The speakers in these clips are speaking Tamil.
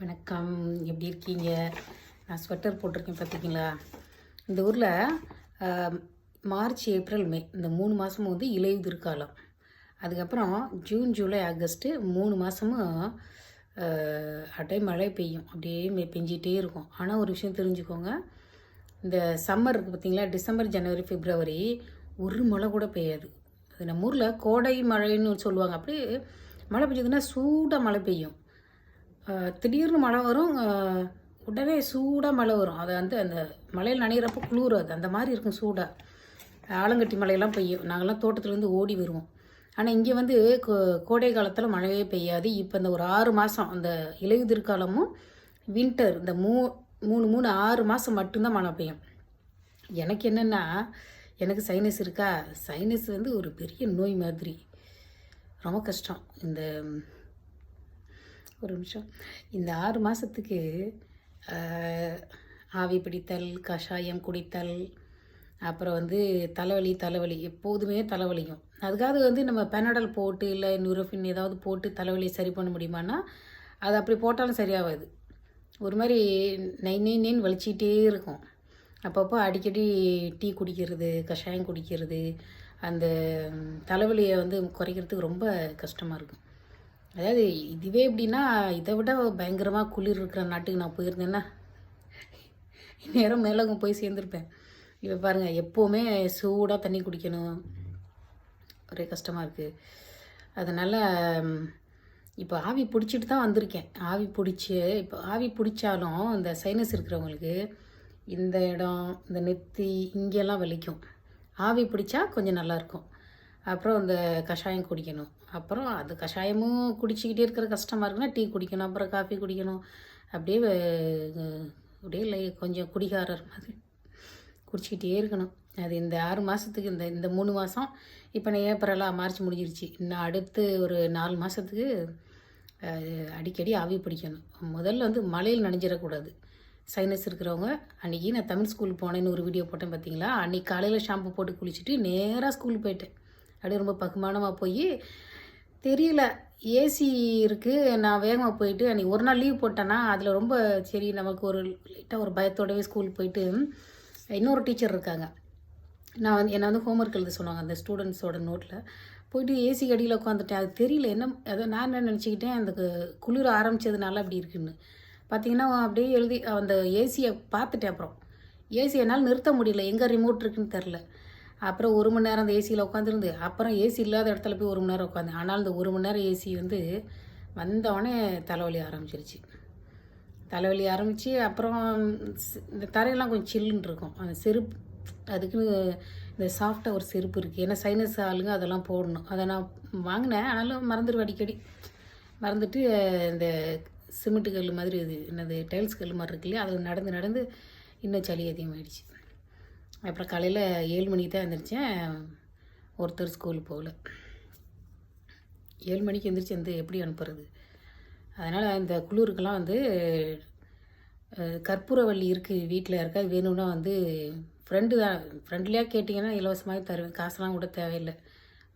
வணக்கம். எப்படி இருக்கீங்க? நான் ஸ்வெட்டர் போட்டிருக்கேன் பார்த்தீங்களா இந்த ஊரில் மார்ச் ஏப்ரல் மே இந்த மூணு மாதமும் வந்து இலையுதிர் காலம் அதுக்கப்புறம் ஜூன் ஜூலை ஆகஸ்ட்டு மூணு மாதமும் அப்படியே மழை பெய்யும். அப்படியே பெஞ்சிகிட்டே இருக்கும். ஆனால் ஒரு விஷயம் தெரிஞ்சுக்கோங்க. இந்த சம்மர் இருக்குது பார்த்தீங்களா? டிசம்பர் ஜனவரி பிப்ரவரி ஒரு மழை கூட பெய்யாது. அது நம்ம ஊரில் கோடை மழைன்னு சொல்லுவாங்க. அப்படியே மழை பெஞ்சதுன்னா சூடாக மழை பெய்யும். திடீர்னு மழை வரும் உடனே சூடாக மழை வரும். அதை வந்து அந்த மழையில் நனைகிறப்ப குளிராது. அந்த மாதிரி இருக்கும் சூடாக ஆலங்கட்டி மழையெல்லாம் பெய்யும். நாங்கள்லாம் தோட்டத்துலேருந்து ஓடி வருவோம். ஆனால் இங்கே வந்து கோ- கோடை காலத்தில் மழையே பெய்யாது. இப்போ இந்த ஒரு ஆறு மாதம் அந்த இலையுதிர் காலமும் வின்டர் இந்த மூ மூணு மூணு ஆறு மாதம் மட்டும்தான் மழை பெய்யும். எனக்கு என்னென்னா எனக்கு சைனஸ் இருக்கா? சைனஸ் வந்து ஒரு பெரிய நோய் மாதிரி. ரொம்ப கஷ்டம். இந்த ஒரு நிமிஷம். இந்த ஆறு மாதத்துக்கு ஆவி பிடித்தல் கஷாயம் குடித்தல் அப்புறம் வந்து தலைவலி தலைவலி எப்போதுமே தலைவலிக்கும் அதுக்காக வந்து நம்ம பெனடல் போட்டு இல்லை நியூரோஃபின் ஏதாவது போட்டு தலைவலியை சரி பண்ண முடியுமான்னா அது அப்படி போட்டாலும் சரியாகாது. ஒரு மாதிரி நை நை நைன்னு வலிச்சிக்கிட்டே இருக்கும். அப்பப்போ அடிக்கடி டீ குடிக்கிறது கஷாயம் குடிக்கிறது அந்த தலைவலியை வந்து குறைக்கிறதுக்கு ரொம்ப கஷ்டமாக இருக்கும். அதாவது இதுவே எப்படின்னா இதை விட பயங்கரமாக குளிர் இருக்கிற நாட்டுக்கு நான் போயிருந்தேன்னா நேரம் மேலகம் போய் சேர்ந்துருப்பேன். இப்போ பாருங்கள் எப்போவுமே சூடாக தண்ணி குடிக்கணும். ஒரே கஷ்டமாக இருக்குது அதனால் இப்போ ஆவி பிடிச்சிட்டு தான் வந்திருக்கேன். ஆவி பிடிச்சி இப்போ ஆவி பிடிச்சாலும் இந்த சைனஸ் இருக்கிறவங்களுக்கு இந்த இடம் இந்த நெத்தி இங்கெல்லாம் வலிக்கும். ஆவி பிடிச்சா கொஞ்சம் நல்லாயிருக்கும் அப்புறம் அந்த கஷாயம் குடிக்கணும். அப்புறம் அது கஷாயமும் குடிச்சிக்கிட்டே இருக்கிற கஷ்டமாக இருக்குன்னா டீ குடிக்கணும் அப்புறம் காஃபி குடிக்கணும். அப்படியே அப்படியே லை கொஞ்சம் குடிகாரர் மாதிரி குடிச்சிக்கிட்டே இருக்கணும். அது இந்த ஆறு மாதத்துக்கு இந்த இந்த மூணு மாதம் இப்போ நான் ஏப்ரலாக மார்ச் முடிஞ்சிருச்சு. இன்னும் அடுத்து ஒரு நாலு மாதத்துக்கு அடிக்கடி ஆவி பிடிக்கணும். முதல்ல வந்து மழையில் நனைஞ்சிடக்கூடாது. சைனஸ் இருக்கிறவங்க அன்றைக்கி நான் தமிழ் ஸ்கூல் போனேன்னு ஒரு வீடியோ போட்டேன் பார்த்தீங்களா அன்றைக்கி காலையில் ஷாம்பு போட்டு குளிச்சுட்டு நேராக ஸ்கூல் போயிட்டேன். அப்படியே ரொம்ப பகுமானமாக போய் தெரியல ஏசி இருக்குது நான் வேகமாக போயிட்டு அன்றைக்கி ஒரு நாள் லீவ் போட்டேன்னா அதில் ரொம்ப சரி நமக்கு ஒரு லைட்டாக ஒரு பயத்தோடவே ஸ்கூல் போயிட்டு இன்னொரு டீச்சர் இருக்காங்க. நான் வந்து என்னை வந்து ஹோம்ஒர்க் எழுத சொன்னாங்க அந்த ஸ்டூடெண்ட்ஸோட நோட்டில் போயிட்டு ஏசி அடியில் உட்காந்துட்டேன் அது தெரியல என்ன அதை நான் என்ன நினச்சிக்கிட்டேன் அந்த குளிர ஆரம்பித்ததுனால அப்படி இருக்குன்னு. பார்த்தீங்கன்னா அப்படியே எழுதி அந்த ஏசியை பார்த்துட்டேன் அப்புறம். ஏசி என்னால் நிறுத்த முடியல எங்கே ரிமோட் இருக்குன்னு தெரில அப்புறம் ஒரு மணி நேரம் அந்த ஏசியில் உட்காந்துருந்து அப்புறம் ஏசி இல்லாத இடத்துல போய் ஒரு மணி நேரம் உட்காந்து. ஆனால் இந்த ஒரு மணி நேரம் ஏசி வந்து வந்தவொடனே தலைவலி ஆரம்பிச்சிருச்சு. தலைவலி ஆரம்பித்து அப்புறம் இந்த தரையெல்லாம் கொஞ்சம் சில்லுன்னு இருக்கும். அந்த செருப்பு அதுக்குன்னு இந்த சாஃப்டாக ஒரு செருப்பு இருக்குது ஏன்னா சைனஸ் ஆளுங்க அதெல்லாம் போடணும். அதை நான் வாங்கினேன். ஆனாலும் மறந்துடுவேன் அடிக்கடி. மறந்துட்டு இந்த சிமெண்ட்டு கல் மாதிரி இது என்னது டைல்ஸ் கல் மாதிரி இருக்கு இல்லையா? அதில் நடந்து நடந்து இன்னும் சளி அதிகமாகிடுச்சு அப்புறம் காலையில் ஏழு மணிக்கு தான் எழுந்திரிச்சேன் ஒருத்தர் ஸ்கூல் போகல. ஏழு மணிக்கு எந்திரிச்சு வந்து எப்படி அனுப்புறது? அதனால் இந்த குளிருக்கெல்லாம் வந்து கற்பூரவள்ளி இருக்குது வீட்டில் இருக்கா வேணும்னா வந்து ஃப்ரெண்டு தான். ஃப்ரெண்ட்லியாக கேட்டிங்கன்னா இலவசமாக தருவேன் காசெல்லாம் கூட தேவையில்லை.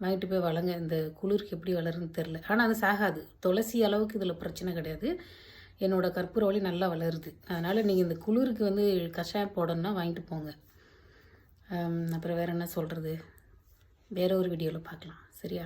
வாங்கிட்டு போய் வளங்க இந்த குளிருக்கு எப்படி வளருன்னு தெரில ஆனால் அது சாகாது. துளசி அளவுக்கு இதில் பிரச்சனை கிடையாது. என்னோட கற்பூரவள்ளி நல்லா வளருது. அதனால் நீங்கள் இந்த குளிருக்கு வந்து கஷாயம் போடணும்னா வாங்கிட்டு போங்க. அப்புறம் வேறு என்ன சொல்கிறது வேற ஒரு வீடியோவில் பார்க்கலாம். சரியா?